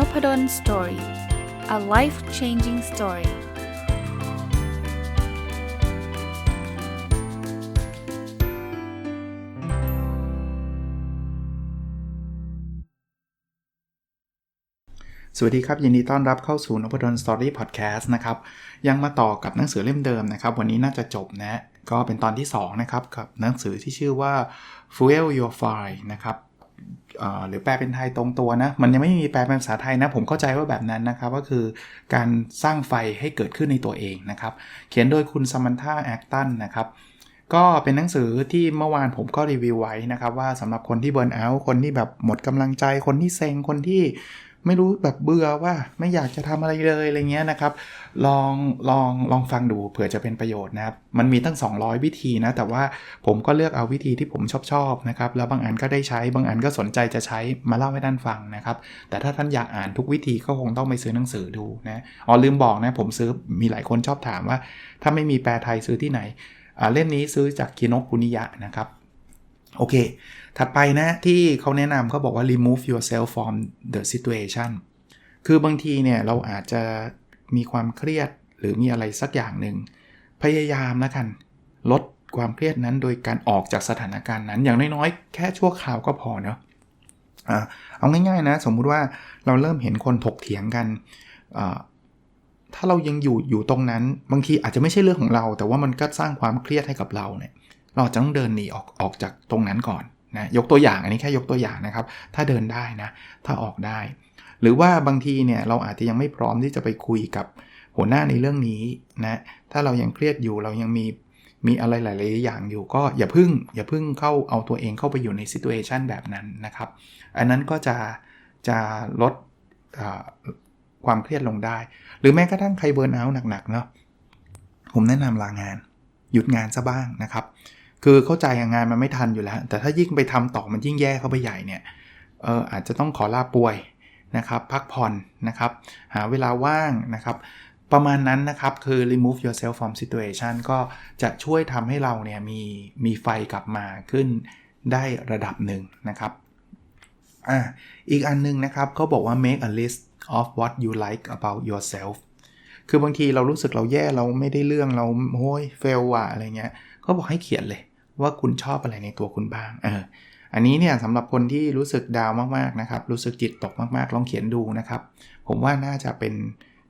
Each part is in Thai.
n o p ด d o สตอรี่ a life changing story สวัสดีครับ ยินดีต้อนรับเข้าสู่นพดลสตอรี่พอดแคสต์นะครับ ยังมาต่อกับหนังสือเล่มเดิมนะครับ วันนี้น่าจะจบนะ ก็เป็นตอนที่ 2 นะครับ กับหนังสือที่ชื่อว่า Fuel Your Fire นะครับ หรือแปลเป็นไทยตรงตัวนะ มันยังไม่มีแปลเป็นภาษาไทยนะ ผมเข้าใจว่าแบบนั้นนะครับ ก็คือการสร้างไฟให้เกิดขึ้นในตัวเองนะครับ เขียนโดยคุณสมันธาแอคตันนะครับ ก็เป็นหนังสือที่เมื่อวานผมก็รีวิวไว้นะครับ ว่าสำหรับคนที่เบิร์นเอาท์คนที่แบบหมดกำลังใจ คนที่เซ็ง คนที่ ไม่รู้แบบเบื่อว่าไม่อยากจะทำอะไรเลยอะไรเงี้ยนะครับ ลองลองลองฟังดูเผื่อจะเป็นประโยชน์นะครับ มันมีตั้ง 200 วิธีนะ แต่ว่าผมก็เลือกเอาวิธีที่ผมชอบชอบนะครับ แล้วบางอันก็ได้ใช้บางอันก็สนใจจะใช้มาเล่าให้ท่านฟังนะครับ แต่ถ้าท่านอยากอ่านทุกวิธีก็คงต้องไปซื้อหนังสือดูนะอ๋อลืมบอกนะผมซื้อมีหลายคนชอบถามว่า ถ้าไม่มีแปลไทยซื้อที่ไหนเล่มนี้ซื้อจากคิโนคุนิยะนะครับโอเค ถัดไปนะที่เขาแนะนำเขาบอกว่า remove yourself from the situation คือบางทีเนี่ยเราอาจจะมีความเครียดหรือมีอะไรสักอย่างหนึ่ง พยายามนะกัน ลดความเครียดนั้นโดยการออกจากสถานการณ์นั้น อย่างน้อยๆ แค่ชั่วคราวก็พอเนาะเอาง่ายๆนะ สมมุติว่าเราเริ่มเห็นคนถกเถียงกัน ถ้าเรายังอยู่อยู่ตรงนั้น บางทีอาจจะไม่ใช่เรื่องของเรา แต่ว่ามันก็สร้างความเครียดให้กับเราเนี่ย เราจะต้องเดินหนีออกออกจากตรงนั้นก่อน นะยกตัวอย่างอันนี้แค่ยกตัวอย่างนะครับ ถ้าเดินได้นะถ้าออกได้ หรือว่าบางทีเนี่ยเราอาจจะยังไม่พร้อมที่จะไปคุยกับหัวหน้าในเรื่องนี้นะถ้าเรายังเครียดอยู่เรายังมีมีอะไรหลาย ๆ อย่างอยู่ก็อย่าพึ่งอย่าพึ่งเข้าเอาตัวเองเข้าไปอยู่ในซิตูเอชันแบบนั้นนะครับ อันนั้นก็จะจะลดความเครียดลงได้ หรือแม้กระทั่งใครเบิร์นเอาหนัก ๆ เนาะผมแนะนำลางาน หยุดงานซะบ้างนะครับ คือเข้าใจงานมันไม่ทันอยู่แล้ว แต่ถ้ายิ่งไปทำต่อมันยิ่งแย่เข้าไปใหญ่เนี่ยเอออาจจะต้องขอลาป่วยนะครับ พักผ่อนนะครับ หาเวลาว่างนะครับ ประมาณนั้นนะครับ คือ remove yourself from situation ก็จะช่วยทำให้เราเนี่ยมีมีไฟกลับมาขึ้นได้ระดับหนึ่งนะครับอ่าอีกอันนึงนะครับเขาบอกว่า make a list of what you like about yourself คือบางทีเรารู้สึกเราแย่เราไม่ได้เรื่องเราโอ้ยเฟลว่ะอะไรเงี้ยเขาบอกให้เขียนเลย ว่าคุณชอบอะไรในตัวคุณบ้างเอออันนี้เนี่ยสำหรับคนที่รู้สึกดาวมากๆนะครับ รู้สึกจิตตกมากๆ ลองเขียนดูนะครับ ผมว่าน่าจะเป็น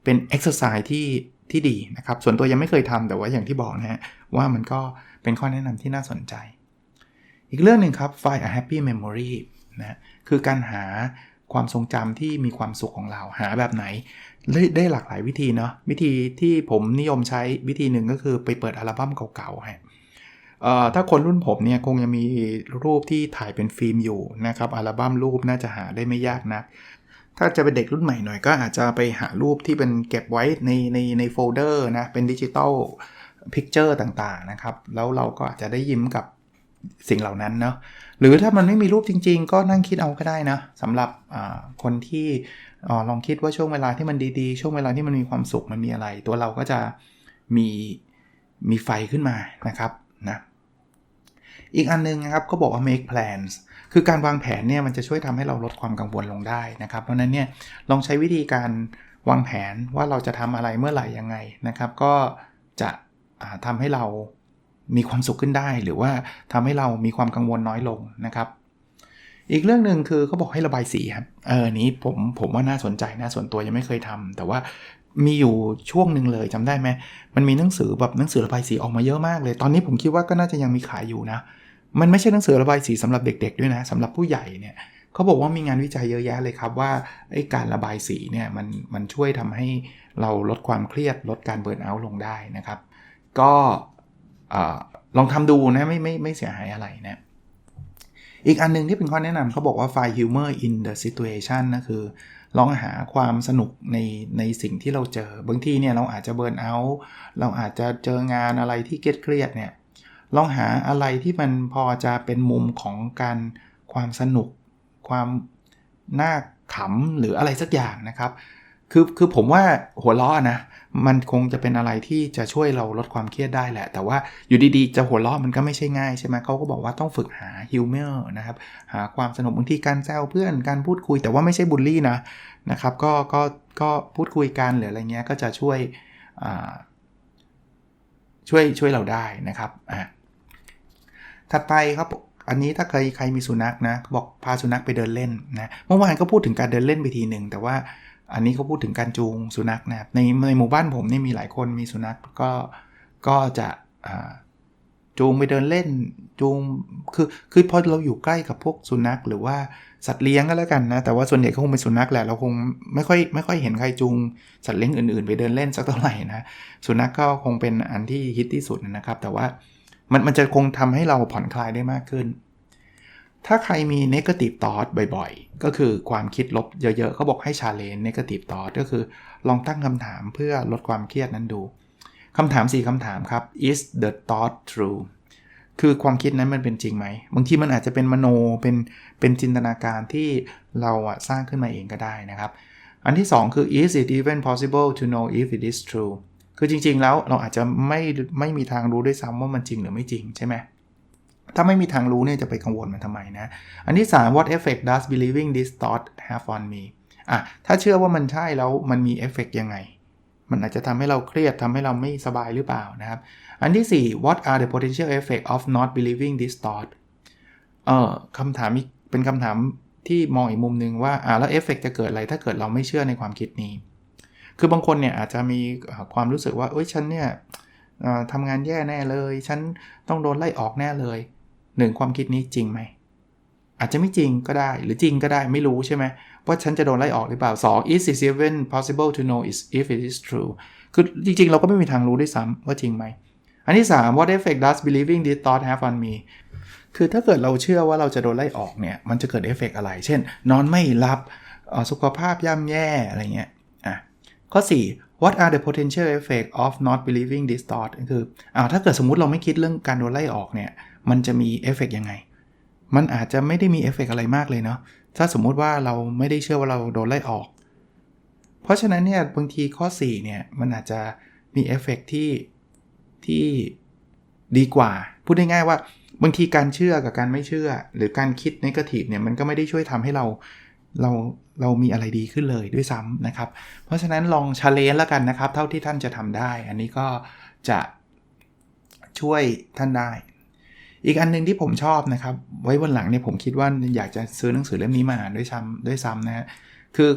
เป็นเอ็กซ์ไซส์ที่ที่ดีนะครับ ส่วนตัวยังไม่เคยทำแต่ว่าอย่างที่บอกนะฮะว่ามันก็เป็นข้อแนะนำที่น่าสนใจ อีกเรื่องหนึ่งครับ find a happy memory นะคือการหาความทรงจำที่มีความสุขของเราหาแบบไหน ได้หลากหลายวิธีเนาะวิธีที่ผมนิยมใช้วิธีหนึ่งก็คือไปเปิดอัลบั้มเก่าๆฮะ ถ้าคนรุ่นผมเนี่ยคงยังมีรูปที่ถ่ายเป็นฟิล์มอยู่นะครับอัลบั้มรูปน่าจะหาได้ไม่ยากนะถ้าจะเป็นเด็กรุ่นใหม่หน่อยก็อาจจะไปหารูปที่เป็นเก็บไว้ในในในโฟลเดอร์นะเป็นดิจิตอลพิกเจอร์ต่างๆนะครับ แล้วเราก็อาจจะได้ยิ้มกับสิ่งเหล่านั้นเนาะหรือถ้ามันไม่มีรูปจริง ๆ ก็นั่งคิดเอาก็ได้นะสำหรับคนที่อลองคิดว่าช่วงเวลาที่มันดีๆ ช่วงเวลาที่มันมีความสุขมันมีอะไร ตัวเราก็จะมีมีไฟขึ้นมานะครับ นะอีกอันนึงนะครับก็บอกว่า make plans คือการวางแผนเนี่ยมันจะช่วยทำให้เราลดความกังวลลงได้นะครับ เพราะนั้นเนี่ยลองใช้วิธีการวางแผนว่าเราจะทำอะไรเมื่อไหร่ยังไงนะครับ ก็จะทำให้เรามีความสุขขึ้นได้ หรือว่าทำให้เรามีความกังวลน้อยลงนะครับ อีกเรื่องหนึ่งคือเขาบอกให้ระบายสีครับเออนี้ผมผมว่าน่าสนใจนะส่วนตัวยังไม่เคยทำแต่ว่า มีอยู่ช่วงหนึ่งเลยจำได้ไหมมันมีหนังสือแบบหนังสือระบายสีออกมาเยอะมากเลย ตอนนี้ผมคิดว่าก็น่าจะยังมีขายอยู่นะ มันไม่ใช่หนังสือระบายสีสำหรับเด็ก ๆ ด้วยนะสำหรับผู้ใหญ่เนี่ยเขาบอกว่ามีงานวิจัยเยอะแยะเลยครับว่าไอ้การระบายสีเนี่ยมันมันช่วยทำให้เราลดความเครียดลดการเบิร์นเอาท์ลงได้นะครับ ก็ลองทำดูนะไม่ไม่ไม่เสียหายอะไรนะอีกอันนึงที่เป็นข้อแนะนำเขาบอกว่า find humor in the situation นะคือ ลองหาความสนุกในในสิ่งที่เราเจอ บางทีเนี่ยเราอาจจะเบิร์นเอาท์เราอาจจะเจองานอะไรที่เครียดเนี่ยลองหาอะไรที่มันพอจะเป็นมุมของการความสนุก ความน่าขำหรืออะไรสักอย่างนะครับ คือคือผมว่าหัวล้อนะ มันคงจะเป็นอะไรที่จะช่วยเราลดความเครียดได้แหละ แต่ว่าอยู่ดีๆ จะหัวล้อมันก็ไม่ใช่ง่ายใช่ไหมเขาก็บอกว่าต้องฝึกหาฮิวเมอร์นะครับ หาความสนุกบางทีการแซวเพื่อนการพูดคุย แต่ว่าไม่ใช่บูลลี่นะนะครับก็ก็ก็พูดคุยกันหรืออะไรเงี้ยก็จะช่วยช่วยช่วยเราได้นะครับอะถัดไปครับอันนี้ถ้าใครใครมีสุนัขนะบอกพาสุนัขไปเดินเล่นนะเมื่อวานก็พูดถึงการเดินเล่นไปทีหนึ่งแต่ว่า อันนี้เขาพูดถึงการจูงสุนัขนะครับในในหมู่บ้านผมนี่มีหลายคนมีสุนัขก็ก็จะจูงไปเดินเล่นจูงคือคือพอเราอยู่ใกล้กับพวกสุนัขหรือว่าสัตว์เลี้ยงก็แล้วกันนะแต่ว่าส่วนใหญ่คงเป็นสุนัขแหละเราคงไม่ค่อยไม่ค่อยเห็นใครจูงสัตว์เลี้ยงอื่นๆ ไปเดินเล่นสักเท่าไหร่นะสุนัขก็คงเป็นอันที่ฮิตที่สุดนะครับ แต่ว่ามันมันจะคงทำให้เราผ่อนคลายได้มากขึ้น ถ้าใครมี negative thought บ่อยๆ ก็คือความคิดลบเยอะๆเขาบอกให้ challenge negative thought ก็คือลองตั้งคำถามเพื่อลดความเครียดนั้นดูคำถาม 4คำถามครับ is the thought true คือความคิดนั้นมันเป็นจริงไหม บางทีมันอาจจะเป็นมโนเป็นเป็นจินตนาการที่เราอะสร้างขึ้นมาเองก็ได้นะครับ อันที่ 2 คือ is it even possible to know if it is true คือจริงๆแล้วเราอาจจะไม่ไม่มีทางรู้ด้วยซ้ำว่ามันจริงหรือไม่จริงใช่ไหม ถ้าไม่มีทางรู้เนี่ยจะไปกังวลมันทำไมนะ อันที่ 3 what effect does believing this thought have on me อะถ้าเชื่อว่ามันใช่แล้วมันมีเอฟเฟกยังไง มันอาจจะทำให้เราเครียดทำให้เราไม่สบายหรือเปล่านะครับ อันที่ 4 what are the potential effect of not believing this thought เออคำถามเป็นคำถามที่มองอีกมุมหนึ่งว่าอ่าแล้วเอฟเฟกจะเกิดอะไรถ้าเกิดเราไม่เชื่อในความคิดนี้ คือบางคนเนี่ยอาจจะมีความรู้สึกว่าเอ้ยฉันเนี่ยทำงานแย่แน่เลย ฉันต้องโดนไล่ออกแน่เลย หนึ่งความคิดนี้จริงไหม อาจจะไม่จริงก็ได้หรือจริงก็ได้ไม่รู้ใช่ไหมว่าฉันจะโดนไล่ออกหรือเปล่า 2 is it even possible to know is if it is true คือจริง ๆ เราก็ไม่มีทางรู้ด้วยซ้ำว่าจริงไหม อันที่ 3 what effect does believing this thought have on me คือถ้าเกิดเราเชื่อว่าเราจะโดนไล่ออกเนี่ยมันจะเกิดเอฟเฟกอะไร เช่น นอนไม่หลับสุขภาพย่ำแย่อะไรเงี้ยอ่าข้อ 4 what are the potential effect of not believing this thought คืออ้าวถ้าเกิดสมมติเราไม่คิดเรื่องการโดนไล่ออกเนี่ย มันจะมีเอฟเฟกยังไง มันอาจจะไม่ได้มีเอฟเฟกอะไรมากเลยเนาะ ถ้าสมมุติว่าเราไม่ได้เชื่อว่าเราโดนไล่ออก เพราะฉะนั้นเนี่ยบางทีข้อ 4 เนี่ย มันอาจจะมีเอฟเฟกที่ที่ดีกว่า พูดง่ายๆว่าบางทีการเชื่อกับการไม่เชื่อ หรือการคิดนกาทีฟเนี่ยมันก็ไม่ได้ช่วยทำให้เราเราเรามีอะไรดีขึ้นเลยด้วยซ้ำนะครับ เพราะฉะนั้นลองชาเลนจ์แล้วกันนะครับ เท่าที่ท่านจะทำได้ อันนี้ก็จะช่วยท่านได้ อีกอันนึงที่ผมชอบนะครับ ไว้วันหลังเนี่ยผมคิดว่าอยากจะซื้อหนังสือเล่มนี้มาอ่านด้วยซ้ำด้วยซ้ำนะฮะคือ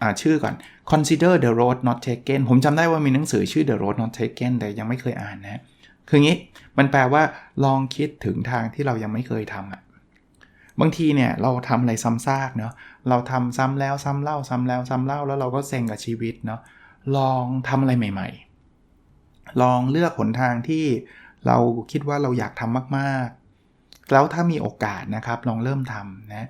อ่าชื่อก่อน consider the road not taken ผมจำได้ว่ามีหนังสือชื่อ the road not taken แต่ยังไม่เคยอ่านนะ คืองี้มันแปลว่าลองคิดถึงทางที่เรายังไม่เคยทำอะบางทีเนี่ยเราทำอะไรซ้ำซากเนาะเราทำซ้ำแล้วซ้ำเล่าซ้ำแล้วซ้ำเล่าแล้วเราก็เซ็งกับชีวิตเนาะลองทำอะไรใหม่ ๆ ลองเลือกหนทางที่ เราคิดว่าเราอยากทำมากๆ แล้วถ้ามีโอกาสนะครับลองเริ่มทำนะ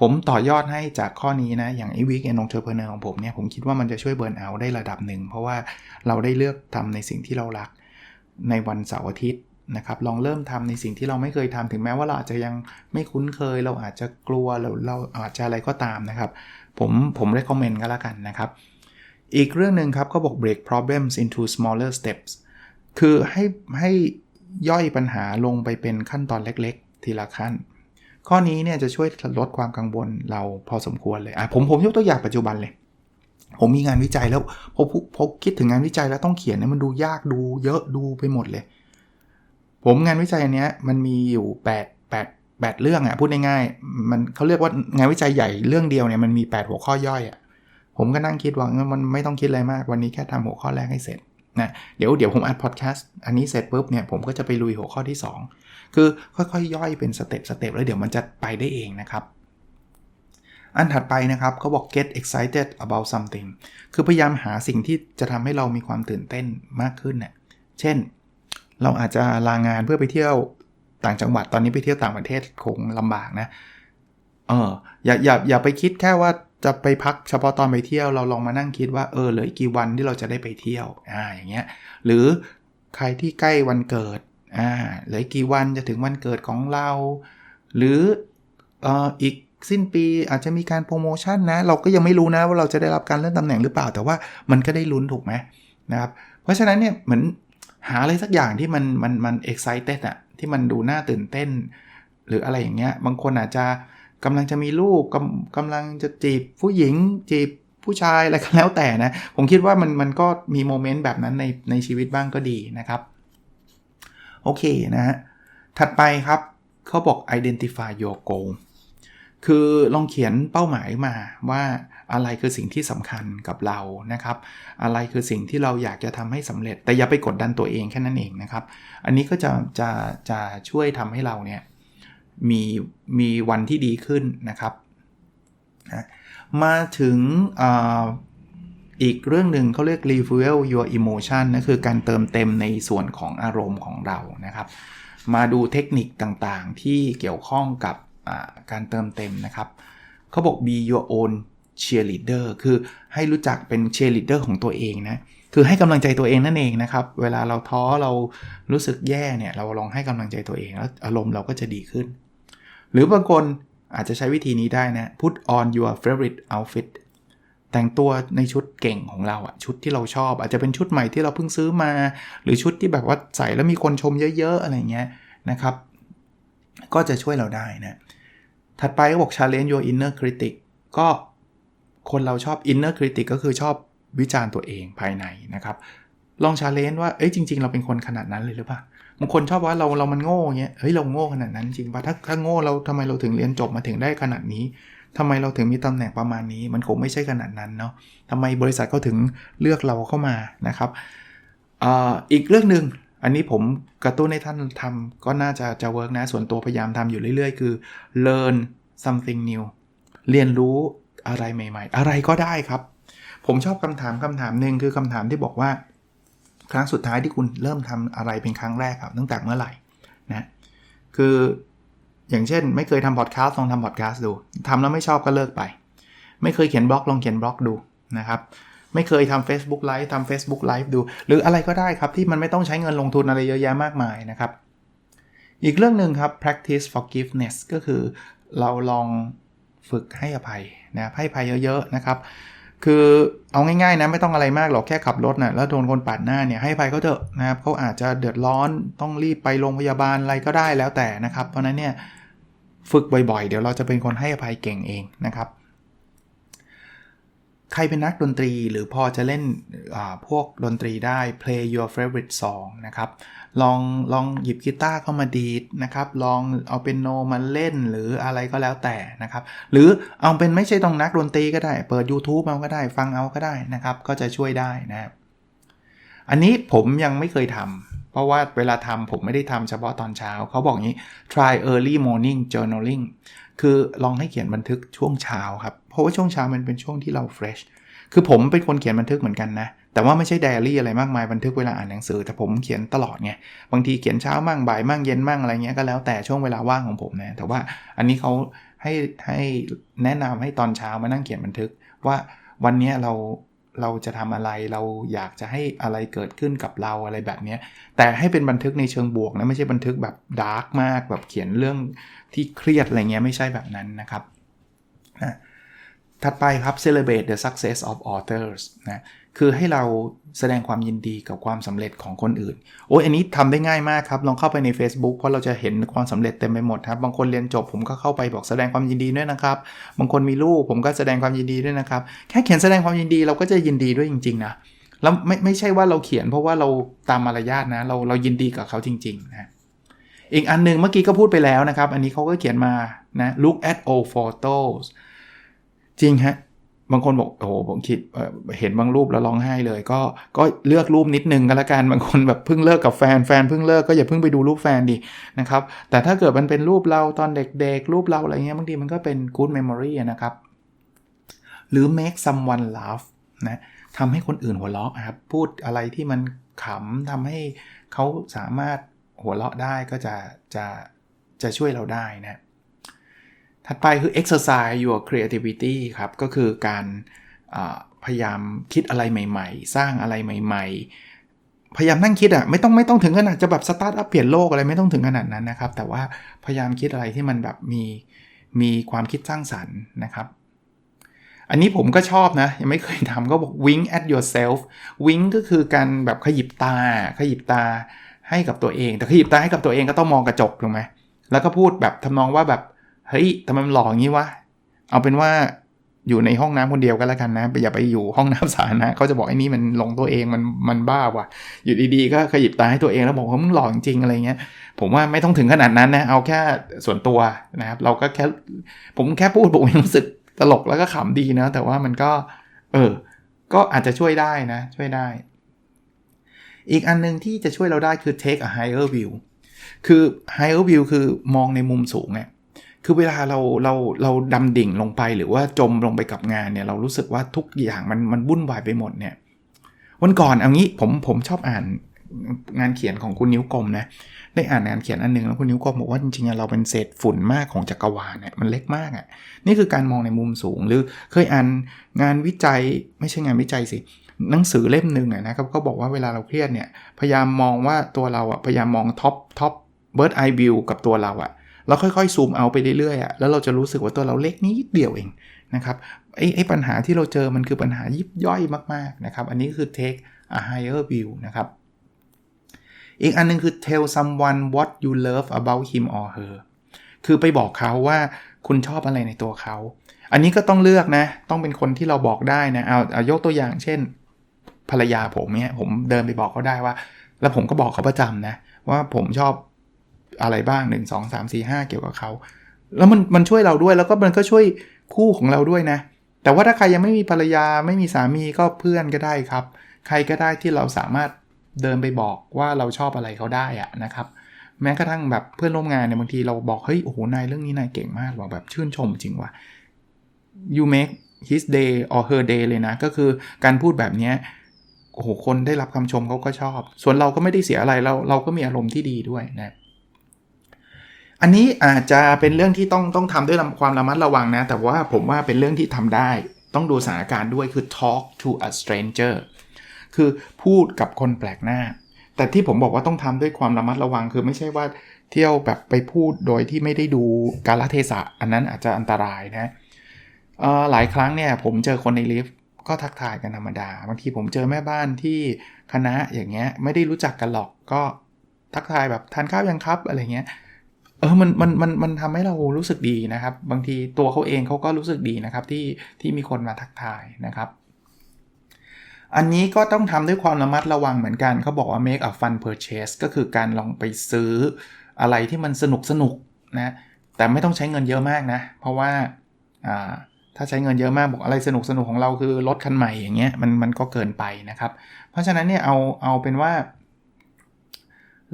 ผมต่อยอดให้จากข้อนี้นะ อย่างไอวิกแอนองเทอร์เพเนอร์ของผมเนี่ยผมคิดว่ามันจะช่วยเบิร์นเอาได้ระดับหนึ่ง เพราะว่าเราได้เลือกทำในสิ่งที่เรารักในวันเสาร์อาทิตย์นะครับลองเริ่มทำในสิ่งที่เราไม่เคยทำถึงแม้ว่าเราอาจจะยังไม่คุ้นเคย เราอาจจะกลัวเราเราอาจจะอะไรก็ตามนะครับ ผมผมได้คอมเมนต์ก็แล้วกันนะครับ อีกเรื่องหนึ่งครับก็บอก break problems into smaller steps คือให้ให้ ย่อยปัญหาลงไปเป็นขั้นตอนเล็กๆ ทีละขั้น ข้อนี้เนี่ยจะช่วยลดความกังวลเราพอสมควรเลยอะผมผมยกตัวอย่างปัจจุบันเลย ผมมีงานวิจัยแล้วพอพอคิดถึงงานวิจัยแล้วต้องเขียนเนี่ยมันดูยากดู เยอะดูไปหมดเลย ผมงานวิจัยอันนี้ยมันมีอยู่8 8 8เรื่องอะพูดง่ายๆมันเขาเรียกว่างานวิจัยใหญ่เรื่องเดียวเนี่ยมันมี 8 หัวข้อย่อยอะผมก็นั่งคิดว่ามันไม่ต้องคิดอะไรมาก วันนี้แค่ทำหัวข้อแรกให้เสร็จ นะเดี๋ยวเดี๋ยวผมอัดพอดแคสต์อันนี้เสร็จปุ๊บเนี่ยผมก็จะไปลุยหัวข้อที่ 2 คือค่อยๆย่อยเป็นสเต็ปสเต็ปแล้วเดี๋ยวมันจะไปได้เองนะครับ อันถัดไปนะครับเขาบอก get excited about something คือพยายามหาสิ่งที่จะทำให้เรามีความตื่นเต้นมากขึ้นเนะ่ยเช่น เราอาจจะลางานเพื่อไปเที่ยวต่างจังหวัดตอนนี้ไปเที่ยวต่างประเทศคงลำบากนะเอออย่าอย่าอย่าไปคิดแค่ว่า จะไปพักเฉพาะตอนไปเที่ยวเราลองมานั่งคิดว่าเออเหลือกี่วันที่เราจะได้ไปเที่ยวอ่าอย่างเงี้ยหรือใครที่ใกล้วันเกิดอ่าเหลือกี่วันจะถึงวันเกิดของเรา หรือเอ่ออีกสิ้นปีอาจจะมีการโปรโมชั่นนะ เราก็ยังไม่รู้นะว่าเราจะได้รับการเลื่อนตำแหน่งหรือเปล่าแต่ว่ามันก็ได้ลุ้นถูกไหมนะครับเพราะฉะนั้นเนี่ยเหมือนหาอะไรสักอย่างที่มันมันมัน excited อะที่มันดูน่าตื่นเต้น หรืออะไรอย่างเงี้ยบางคนอาจจะ กำลังจะมีลูกกำกำลังจะจีบผู้หญิงจีบผู้ชายอะไรก็แล้วแต่นะ ผมคิดว่ามันมันก็มีโมเมนต์แบบนั้นในในชีวิตบ้างก็ดีนะครับ โอเคนะฮะ ถัดไปครับเขาบอก identify your goal คือลองเขียนเป้าหมายมาว่าอะไรคือสิ่งที่สำคัญกับเรานะครับ อะไรคือสิ่งที่เราอยากจะทำให้สำเร็จ แต่อย่าไปกดดันตัวเองแค่นั้นเองนะครับ อันนี้ก็จะจะจะช่วยทำให้เราเนี่ย มีมีวันที่ดีขึ้นนะครับนะมาถึงออีกเรื่องหนึ่งเขาเรียก refuel your emotion นะคือการเติมเต็มในส่วนของอารมณ์ของเรานะครับ มาดูเทคนิคต่างๆ ที่เกี่ยวข้องกับการเติมเต็มนะครับเขาบอก be your own cheerleader คือให้รู้จักเป็น cheerleader ของตัวเองนะคือให้กำลังใจตัวเองนั่นเองนะครับ เวลาเราท้อเรารู้สึกแย่เนี่ย เราลองให้กำลังใจตัวเองแล้วอารมณ์เราก็จะดีขึ้น หรือบางคนอาจจะใช้วิธีนี้ได้นะ put on your favorite outfit แต่งตัวในชุดเก่งของเราอะชุดที่เราชอบ อาจจะเป็นชุดใหม่ที่เราเพิ่งซื้อมา หรือชุดที่แบบว่าใส่แล้วมีคนชมเยอะๆ อะไรเงี้ยนะครับ ก็จะช่วยเราได้นะ ถัดไปก็บอก challenge your inner critic ก็คนเราชอบ inner critic ก็คือชอบวิจารณ์ตัวเองภายในนะครับ ลอง challenge ว่า เอ้ยจริง ๆ เราเป็นคนขนาดนั้นเลยหรือเปล่า บางคนชอบว่าเราเรามันโง่เงี้ยเฮ้ยเราโง่ขนาดนั้นจริงปะถ้าถ้าโง่เราทำไมเราถึงเรียนจบมาถึงได้ขนาดนี้ทำไมเราถึงมีตำแหน่งประมาณนี้ มันคงไม่ใช่ขนาดนั้นเนาะทำไมบริษัทเขาถึงเลือกเราเข้ามานะครับออีกเรื่องหนึ่งอันนี้ผมกระตุ้นให้ท่านทำก็น่าจะจะเวิร์กนะส่วนตัวพยายามทำอยู่เรื่อยๆ คือ learn something new เรียนรู้อะไรใหม่ ๆ อะไรก็ได้ครับ ผมชอบคำถามคำถามหนึ่งคือคำถามที่บอกว่า ครั้งสุดท้ายที่คุณเริ่มทำอะไรเป็นครั้งแรกครับ ตั้งแต่เมื่อไหร่นะคืออย่างเช่น ไม่เคยทำพอดแคสต์ลองทำพอดแคสต์ดูทำแล้วไม่ชอบก็เลิกไป ไม่เคยเขียนบล็อกลองเขียนบล็อกดูนะครับไม่เคยทำ Facebook Live ทำ Facebook Live ดู หรืออะไรก็ได้ครับ ที่มันไม่ต้องใช้เงินลงทุนอะไรเยอะแยะมากมายนะครับ อีกเรื่องหนึ่งครับ practice forgiveness ก็คือเราลองฝึกให้อภัยนะให้อภัยเยอะๆนะครับ คือเอาง่ายๆนะไม่ต้องอะไรมากหรอกแค่ขับรถนะ่ะแล้วโดนคนปาดหน้าเนี่ยให้ภัยเขาเถอะนะครับเขาอาจจะเดือดร้อนต้องรีบไปโรงพยาบาลอะไรก็ได้แล้วแต่นะครับ เพราะนั้นเนี่ยฝึกบ่อยๆ เดี๋ยวเราจะเป็นคนให้อภัยเก่งเองนะครับ ใครเป็นนักดนตรีหรือพอจะเล่นพวกดนตรีได้ play your favorite song นะครับ ลองลองหยิบกีตาร์เข้ามาดีดนะครับ ลองเอาเป็นโนมาเล่นหรืออะไรก็แล้วแต่นะครับ หรือเอาเป็นไม่ใช่ต้องนักดนตรีก็ได้ เปิด YouTube เอาก็ได้ ฟังเอาก็ได้นะครับ ก็จะช่วยได้นะครับ อันนี้ผมยังไม่เคยทำเพราะว่าเวลาทำผมไม่ได้ทำเฉพาะตอนเช้า เขาบอกงี้ try early morning journaling คือลองให้เขียนบันทึกช่วงเช้าครับ เพราะว่าช่วงเช้ามันเป็นช่วงที่เรา fresh คือผมเป็นคนเขียนบันทึกเหมือนกันนะ แต่ว่าไม่ใช่ไดอารี่อะไรมากมายบันทึกเวลาอ่านหนังสือ แต่ผมเขียนตลอดไงบางทีเขียนเช้ามั่งบ่ายมั่งเย็นมั่งอะไรเงี้ยก็แล้วแต่ช่วงเวลาว่างของผมนะแต่ว่าอันนี้เขาให้ให้แนะนำให้ตอนเช้ามานั่งเขียนบันทึกว่าวันนี้เราเราจะทำอะไรเราอยากจะให้อะไรเกิดขึ้นกับเราอะไรแบบนี้แต่ให้เป็นบันทึกในเชิงบวกนะไม่ใช่บันทึกแบบดาร์กมากแบบเขียนเรื่องที่เครียดอะไรเงี้ยไม่ใช่แบบนั้นนะครับถัดไปครับ celebrate the success of authors นะ คือให้เราแสดงความยินดีกับความสำเร็จของคนอื่น โอ้ยอันนี้ทำได้ง่ายมากครับ ลองเข้าไปใน Facebook เพราะเราจะเห็นความสำเร็จเต็มไปหมดครับ บางคนเรียนจบผมก็เข้าไปบอกแสดงความยินดีด้วยนะครับ บางคนมีลูกผมก็แสดงความยินดีด้วยนะครับ แค่เขียนแสดงความยินดีเราก็จะยินดีด้วยจริง ๆ นะ แล้วไม่ไม่ใช่ว่าเราเขียนเพราะว่าเราตามมารยาทนะ เราเรายินดีกับเขาจริง ๆ นะ อีกอันนึงเมื่อกี้ก็พูดไปแล้วนะครับ อันนี้เขาก็เขียนมา นะ look at old photos จริงฮะ บางคนบอกโอ้โหผมคิดเห็นบางรูปแล้วร้องไห้เลย ก็ก็เลือกรูปนิดนึงก็แล้วกันบางคนแบบเพิ่งเลิกกับแฟนแฟนเพิ่งเลิกก็อย่าเพิ่งไปดูรูปแฟนดินะครับ แต่ถ้าเกิดมันเป็นรูปเราตอนเด็กๆ รูปเราอะไรเงี้ยบางทีมันก็เป็น good memory นะครับ หรือ make someone laugh นะทำให้คนอื่นหัวเราะครับ พูดอะไรที่มันขำทำให้เขาสามารถหัวเราะได้ก็จะจะจะช่วยเราได้นะ ถัดไปคือ exercise your creativity ครับ ก็คือการพยายามคิดอะไรใหม่ ๆ สร้างอะไรใหม่ ๆ พยายามนั่งคิดอะ่ะไม่ต้องไม่ต้องถึงขนาดจะแบบสตาร์ทอัพเปลี่ยนโลกอะไรไม่ต้องถึงขนาดนั้นนะครับ แต่ว่าพยายามคิดอะไรที่มันแบบมีมีความคิดสร้างสรรค์นะครับ อันนี้ผมก็ชอบนะ ยังไม่เคยทำก็บอก wink at yourself wink ก็คือการแบบขยิบตา ขยิบตาให้กับตัวเอง แต่ขยิบตาให้กับตัวเองก็ต้องมองกระจกถูกไหมแล้วก็พูดแบบทำนองว่าแบบ เฮ้ยทำไมมันหลออย่างนี้วะ เอาเป็นว่าอยู่ในห้องน้ำคนเดียวกันแล้วกันนะอย่าไปอยู่ห้องน้ำสาธารณะเขาจะบอกไอ้นี่มันลงตัวเองมันมันบ้าว่ะ อยู่ดีๆก็ขยิบตาให้ตัวเองแล้วบอกว่ามึงหล่อจริงๆอะไรเงี้ย ผมว่าไม่ต้องถึงขนาดนั้นนะเอาแค่ส่วนตัวนะครับ เราก็แค่ผมแค่พูดผมรู้สึกตลกแล้วก็ขำดีนะ แต่ว่ามันก็ เออ ก็อาจจะช่วยได้นะ ช่วยได้ อีกอันนึงที่จะช่วยเราได้คือ take a higher view คือ higher view คือมองในมุมสูงเนี่ย คือเวลาเราเราเราดำดิ่งลงไปหรือว่าจมลงไปกับงานเนี่ยเรารู้สึกว่าทุกอย่างมันมันวุ่นวายไปหมดเนี่ยวันก่อนเอางี้ผมผมชอบอ่านงานเขียนของคุณนิ้วกลมนะได้อ่านงานเขียนอันนึงแล้วคุณนิ้วกลมบอกว่าจริงๆเราเป็นเศษฝุ่นมากของจักรวาลเนี่ยมันเล็กมากอะ่ะนี่คือการมองในมุมสูง หรือเคยอ่านงานวิจัยไม่ใช่งานวิจัยสิหนังสือเล่มหนึ่งนะครับก็บอกว่าเวลาเราเครียดเนี่ยพยายามมองว่าตัวเราอะพยายามมองท็อปท็อปเบิร์ดไอวิวกับตัวเราอะ แล้วค่อยๆซูมเอาไปเรื่อยๆอะแล้วเราจะรู้สึกว่าตัวเราเล็กนิดเดียวเองนะครับไอ้ไอ้ปัญหาที่เราเจอมันคือปัญหายิบย่อยมากๆนะครับอันนี้คือ take a higher view นะครับอีกอันนึงคือ tell someone what you love about him or her คือไปบอกเขาว่าคุณชอบอะไรในตัวเขา อันนี้ก็ต้องเลือกนะ ต้องเป็นคนที่เราบอกได้นะเอาเอายกตัวอย่างเช่น ภรรยาผมเนี่ยผมเดินไปบอกเขาได้ว่า แล้วผมก็บอกเขาประจำนะ ว่าผมชอบ อะไรบ้าง 1 2 3 4 5 เกี่ยวกับเขา แล้วมันมันช่วยเราด้วยแล้วก็มันก็ช่วยคู่ของเราด้วยนะ แต่ว่าถ้าใครยังไม่มีภรรยาไม่มีสามีก็เพื่อนก็ได้ครับ ใครก็ได้ที่เราสามารถเดินไปบอกว่าเราชอบอะไรเขาได้อะนะครับแม้กระทั่งแบบเพื่อนร่วมงานเนี่ยบางทีเราบอกเฮ้ยโอ้โหนายเรื่องนี้นายเก่งมากบอกแบบชื่นชมจริงว่ะ you make his day or her day เลยนะ ก็คือการพูดแบบนี้โอ้โหคนได้รับคำชมเขาก็ชอบ ส่วนเราก็ไม่ได้เสียอะไรเราเราก็มีอารมณ์ที่ดีด้วยนะ อันนี้อาจจะเป็นเรื่องที่ต้องต้องทำด้วยความระมัดระวังนะ แต่ว่าผมว่าเป็นเรื่องที่ทำได้ ต้องดูสถานการณ์ด้วยคือ talk to a stranger คือพูดกับคนแปลกหน้า แต่ที่ผมบอกว่าต้องทำด้วยความระมัดระวัง คือไม่ใช่ว่าเที่ยวแบบไปพูดโดยที่ไม่ได้ดูกาลเทศะ อันนั้นอาจจะอันตรายนะหลายครั้งเนี่ยผมเจอคนในลิฟต์ก็ทักทายกันธรรมดา บางทีผมเจอแม่บ้านที่คณะอย่างเงี้ยไม่ได้รู้จักกันหรอกก็ทักทายแบบทานข้าวยังครับอะไรเงี้ย เออมันมันมันมันทำให้เรารู้สึกดีนะครับ บางทีตัวเขาเองเขาก็รู้สึกดีนะครับที่ที่มีคนมาทักทายนะครับ อันนี้ก็ต้องทำด้วยความระมัดระวังเหมือนกันเขาบอกว่า make a fun purchase ก็คือการลองไปซื้ออะไรที่มันสนุกสนุกนะแต่ไม่ต้องใช้เงินเยอะมากนะ เพราะว่าอ่าถ้าใช้เงินเยอะมากบอกอะไรสนุกสนุกของเราคือรถคันใหม่อย่างเงี้ยมันมันก็เกินไปนะครับ เพราะฉะนั้นเนี่ยเอาเอาเป็นว่า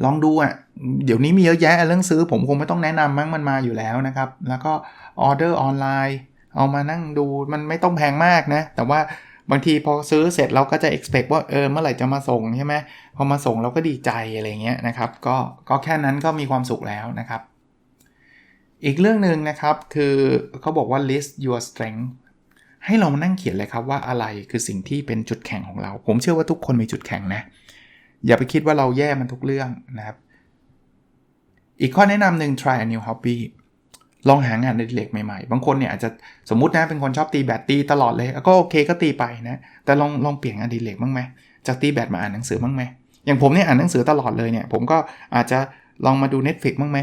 ลองดูอะ เดี๋ยวนี้มีเยอะแยะเรื่องซื้อผมคงไม่ต้องแนะนำมั้งมันมาอยู่แล้วนะครับ แล้วก็ออเดอร์ออนไลน์ เอามานั่งดูมันไม่ต้องแพงมากนะ แต่ว่าบางทีพอซื้อเสร็จเราก็จะ expect ว่าเออเมื่อไหร่จะมาส่งใช่ไหมพอมาส่งเราก็ดีใจอะไรเงี้ยนะครับ ก็ก็แค่นั้นก็มีความสุขแล้วนะครับ อีกเรื่องหนึ่งนะครับคือเขาบอกว่า list your strength ให้เรามานั่งเขียนเลยครับว่าอะไรคือสิ่งที่เป็นจุดแข็งของเรา ผมเชื่อว่าทุกคนมีจุดแข็งนะ อย่าไปคิดว่าเราแย่มันทุกเรื่องนะครับ อีกข้อแนะนำหนึ่ง try a new hobby ลองหางานในเล็กใหม่ๆ บางคนเนี่ยอาจจะสมมตินะเป็นคนชอบตีแบดตีตลอดเลย ก็โอเคก็ตีไปนะ แต่ลองลองเปลี่ยนงานดีเล็กบ้างไหมจากตีแบดมาอ่านหนังสือบ้างไหมอย่างผมเนี่ยอ่านหนังสือตลอดเลยเนี่ย ผมก็อาจจะลองมาดู Netflix บ้างไหม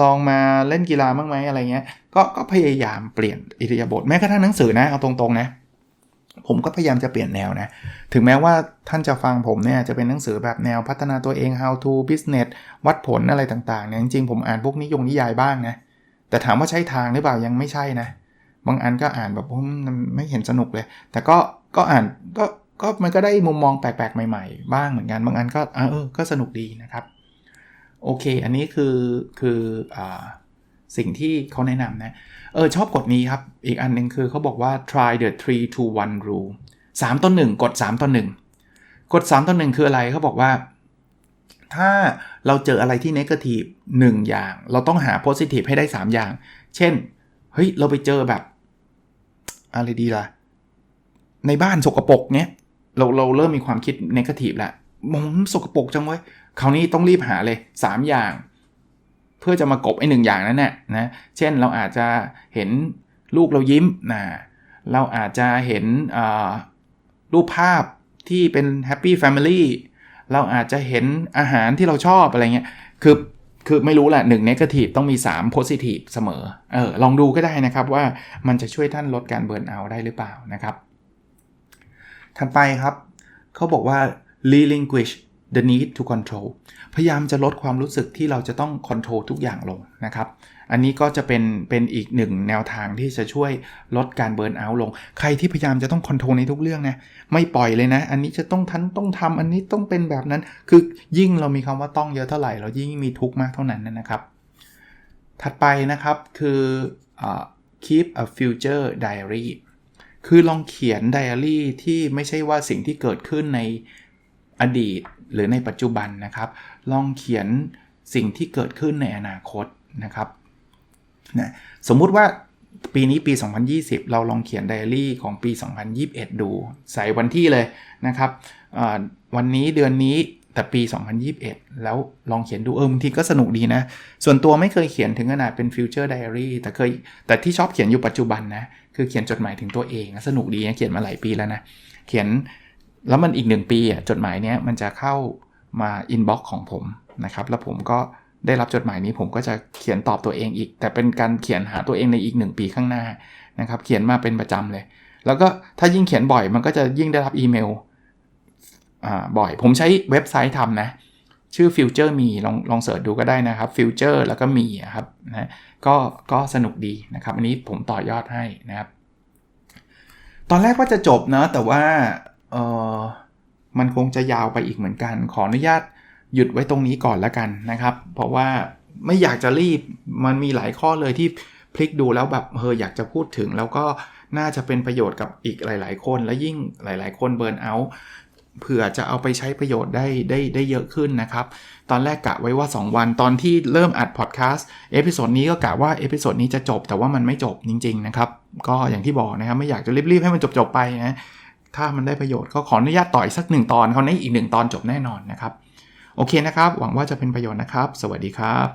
ลองมาเล่นกีฬาบ้างไหมอะไรเงี้ย ก็ก็พยายามเปลี่ยนอิริยาบถแม้กระทั่งหนังสือนะเอาตรงๆนะ ผมก็พยายามจะเปลี่ยนแนวนะ ถึงแม้ว่าท่านจะฟังผมเนี่ยจะเป็นหนังสือแบบแนวพัฒนาตัวเอง how to business วัดผลอะไรต่างๆเนี่ยจริงๆผมอ่านพวกนิยงนิยายบ้างนะ แต่ถามว่าใช่ทางหรือเปล่ายังไม่ใช่นะ บางอันก็อ่านแบบไม่เห็นสนุกเลย แต่ก็ก็อ่านก็ก็มันก็ได้มุมมองแปลกๆ ใหม่ๆ บ้างเหมือนกัน บางอันก็เออก็สนุกดีนะครับ โอเค อันนี้คือคืออ่า สิ่งที่เขาแนะนำนะ เออชอบกฎนี้ครับ อีกอันหนึ่งคือเขาบอกว่า try the 3 to 1 rule 3ต่อ1กด3ต่อ1กด3ต่อ1คืออะไรเขาบอกว่า ถ้าเราเจออะไรที่ negative 1อย่าง เราต้องหา positive ให้ได้ 3 อย่าง เช่น เฮ้ย เราไปเจอแบบ อะไรดีล่ะ ในบ้านสกรปรกเนี้ยเราเราเริ่มมีความคิด negative แล้วมองสกรปรกจังเว้ยคราวนี้ต้องรีบหาเลย 3 อย่าง พื่อจะมากบไอ้หนึ่งอย่างนั้นน่ะนะเช่นเราอาจจะเห็นลูกเรายิ้มนะเราอาจจะเห็นรูปภาพที่เป็นแฮปปี้แฟมิลี่เราอาจจะเห็นอาหารที่เราชอบอะไรเงี้ยคือคือไม่รู้แหละหนึ่งเนกาทีฟต้องมี3โพซิทีฟเสมอเออลองดูก็ได้นะครับว่ามันจะช่วยท่านลดการเบิร์นเอาได้หรือเปล่านะครับถัดไปครับ เขาบอกว่า relinquish the need to control พยายามจะลดความรู้สึกที่เราจะต้องคอนโทรลทุกอย่างลงนะครับ อันนี้ก็จะเป็นเป็นอีกหนึ่งแนวทางที่จะช่วยลดการเบิร์นเอาท์ลง ใครที่พยายามจะต้องคอนโทรลในทุกเรื่องนะ ไม่ปล่อยเลยนะ อันนี้จะต้องทันต้องทำอันนี้ต้องเป็นแบบนั้น คือยิ่งเรามีคำว่าต้องเยอะเท่าไหร่ เรายิ่งมีทุกข์มากเท่านั้นนะครับ ถัดไปนะครับคือ uh, keep a future diary คือลองเขียนไดอารี่ที่ไม่ใช่ว่าสิ่งที่เกิดขึ้นในอดีต หรือในปัจจุบันนะครับ ลองเขียนสิ่งที่เกิดขึ้นในอนาคตนะครับนะสมมุติว่าปีนี้ปี 2020 เราลองเขียนไดอารี่ของปี 2021 ดู ใส่วันที่เลยนะครับ วันนี้เดือนนี้แต่ปี 2021 แล้วลองเขียนดูเออบางทีก็สนุกดีนะ ส่วนตัวไม่เคยเขียนถึงขนาดเป็นฟิวเจอร์ไดอารี่แต่เคยแต่ที่ชอบเขียนอยู่ปัจจุบันนะ คือเขียนจดหมายถึงตัวเอง สนุกดีนะเขียนมาหลายปีแล้วนะ เขียน แล้วมันอีกหนึ่งปีอะจดหมายเนี้ยมันจะเข้ามาอินบ็อกซ์ของผมนะครับแล้วผมก็ได้รับจดหมายนี้ผมก็จะเขียนตอบตัวเองอีก แต่เป็นการเขียนหาตัวเองในอีก 1 ปีข้างหน้านะครับเขียนมาเป็นประจำเลย แล้วก็ถ้ายิ่งเขียนบ่อยมันก็จะยิ่งได้รับอีเมลบ่อย ผมใช้เว็บไซต์ทำนะ ชื่อ Future มีลองลองเสิร์ชดูก็ได้นะครับ Future แล้วก็มีครับนะก็ก็สนุกดีนะครับ อันนี้ผมต่อยอดให้นะครับ ตอนแรกว่าจะจบนะแต่ว่า เออมันคงจะยาวไปอีกเหมือนกัน ขออนุญาตหยุดไว้ตรงนี้ก่อนแล้วกันนะครับ เพราะว่าไม่อยากจะรีบมันมีหลายข้อเลยที่พลิกดูแล้วแบบเฮออยากจะพูดถึง แล้วก็น่าจะเป็นประโยชน์กับอีกหลาย ๆ คนและยิ่งหลาย ๆ คนเบิร์นเอาเผื่อจะเอาไปใช้ประโยชน์ได้ได้ได้เยอะขึ้นนะครับ ตอนแรกกะไว้ว่า 2 วันตอนที่เริ่มอัดพอดแคสต์เอพิโซดนี้ก็กะว่าเอพิโซดนี้จะจบแต่ว่ามันไม่จบจริง ๆ นะครับ ก็อย่างที่บอกนะครับ ไม่อยากจะรีบๆให้มันจบ ๆ ไปนะ ถ้ามันได้ประโยชน์ก็ขออนุญาตต่อยสักหนึ่งตอนเขาในอีกหนึ่งตอนจบแน่นอนนะครับ โอเคนะครับ หวังว่าจะเป็นประโยชน์นะครับ สวัสดีครับ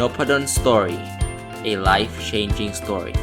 n o p a d o n Story a life changing story